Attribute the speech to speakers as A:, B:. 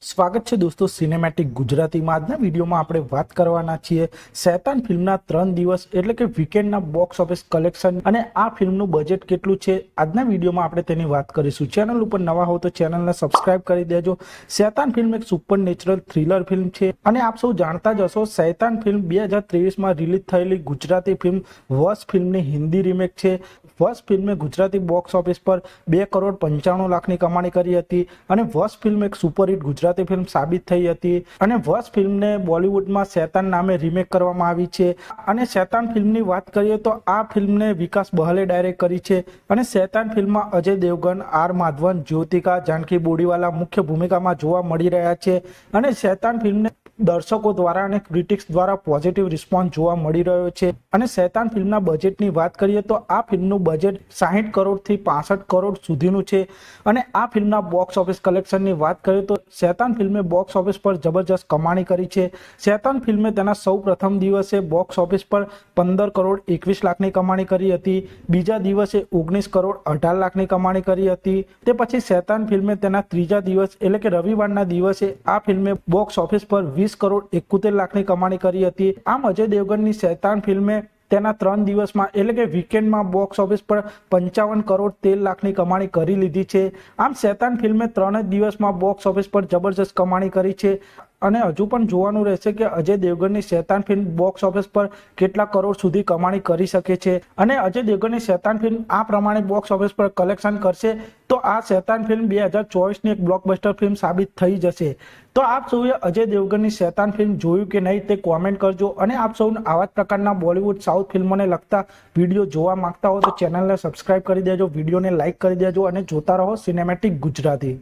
A: સ્વાગત છે દોસ્તો સિનેમેટિક ગુજરાતીમાં. આજના વિડીયોમાં આપણે વાત કરવાના છીએ શૈતાન ફિલ્મના ત્રણ દિવસ એટલે કે વીકેન્ડના બોક્સ ઓફિસ કલેક્શન અને આ ફિલ્મનું બજેટ કેટલું છે. આજના વિડીયોમાં આપણે તેની વાત કરીશું. ચેનલ ઉપર નવા હો તો ચેનલને સબસ્ક્રાઇબ કરી દેજો. શૈતાન ફિલ્મ એક સુપર નેચરલ થ્રિલર ફિલ્મ છે અને આપ સૌ જાણતા જ હશો શૈતાન ફિલ્મ બે હજાર ત્રેવીસમાં રિલીઝ થયેલી ગુજરાતી ફિલ્મ વસ ફિલ્મની હિન્દી રીમેક છે. વસ ફિલ્મે ગુજરાતી બોક્સ ઓફિસ પર બે કરોડ પંચાણું લાખની કમાણી કરી હતી અને વસ ફિલ્મ એક સુપરહિટ ગુજરાતી ફિલ્મ સાબિત થઈ હતી. અને વસ ફિલ્મને બોલિવૂડમાં શેતાન નામે રીમેક કરવામાં આવી છે. અને શેતાન ફિલ્મની વાત કરીએ તો આ ફિલ્મને વિકાસ બહલે ડાયરેક્ટ કરી છે. અને શેતાન ફિલ્મમાં અજય દેવગન, આર માધવન, જ્યોતિકા, જાનકી બોડીવાલા મુખ્ય ભૂમિકામાં જોવા મળી રહ્યા છે. અને શેતાન ફિલ્મને દર્શકો દ્વારા અને ક્રિટિક્સ દ્વારા પોઝિટિવ રિસ્પોન્સ જોવા મળી રહ્યો છે. અને શૈતાન ફિલ્મના બજેટની વાત કરીએ તો આ ફિલ્મનું બજેટ સાહીઠ કરોડથી પાસઠ કરોડ સુધીનું છે. અને આ ફિલ્મના બોક્સ ઓફિસ કલેક્શનની વાત કરીએ તો શૈતાન ફિલ્મે બોક્સ ઓફિસ પર જબરજસ્ત કમાણી કરી છે. શૈતાન ફિલ્મે તેના સૌ પ્રથમ દિવસે બોક્સ ઓફિસ પર પંદર કરોડ એકવીસ લાખની કમાણી કરી હતી. બીજા દિવસે ઓગણીસ કરોડ અઢાર લાખની કમાણી કરી હતી. તે પછી શૈતાન ફિલ્મે તેના ત્રીજા દિવસ એટલે કે રવિવારના દિવસે આ ફિલ્મે બોક્સ ઓફિસ પર વીસ કરોડ એકોતેર લાખની કમાણી કરી હતી. આમ અજય દેવગનની શૈતાન ફિલ્મે તેના ત્રણ દિવસમાં, એટલે કે વીકેન્ડમાં બોક્સ ઓફિસ પર પંચાવન કરોડ તેર લાખની કમાણી કરી લીધી છે. આમ શૈતાન ફિલ્મે ત્રણ જ દિવસમાં બોક્સ ઓફિસ પર જબરજસ્ત કમાણી કરી છે. અને હજુ પણ જોવાનું રહેશે કે અજય દેવગનની શેતાન ફિલ્મ બોક્સ ઓફિસ પર કેટલા કરોડ સુધી કમાણી કરી શકે છે અને અજય દેવગનની શૈતાન ફિલ્મ આ પ્રમાણે બોક્સ ઓફિસ પર કલેક્શન કરશે તો આ શેતાન ફિલ્મ બે હજાર ચોવીસની એક બ્લોકબસ્ટર ફિલ્મ સાબિત થઈ જશે. તો આપ સૌએ અજય દેવગનની શૈતાન ફિલ્મ જોયું કે નહીં તે કોમેન્ટ કરજો અને આપ સૌને આવા જ પ્રકારના બોલિવૂડ સાઉથ ફિલ્મોને લગતા વીડિયો જોવા માંગતા હો તો ચેનલને સબસ્ક્રાઇબ કરી દેજો, વિડીયોને લાઇક કરી દેજો અને જોતા રહો સિનેમેટિક ગુજરાતી.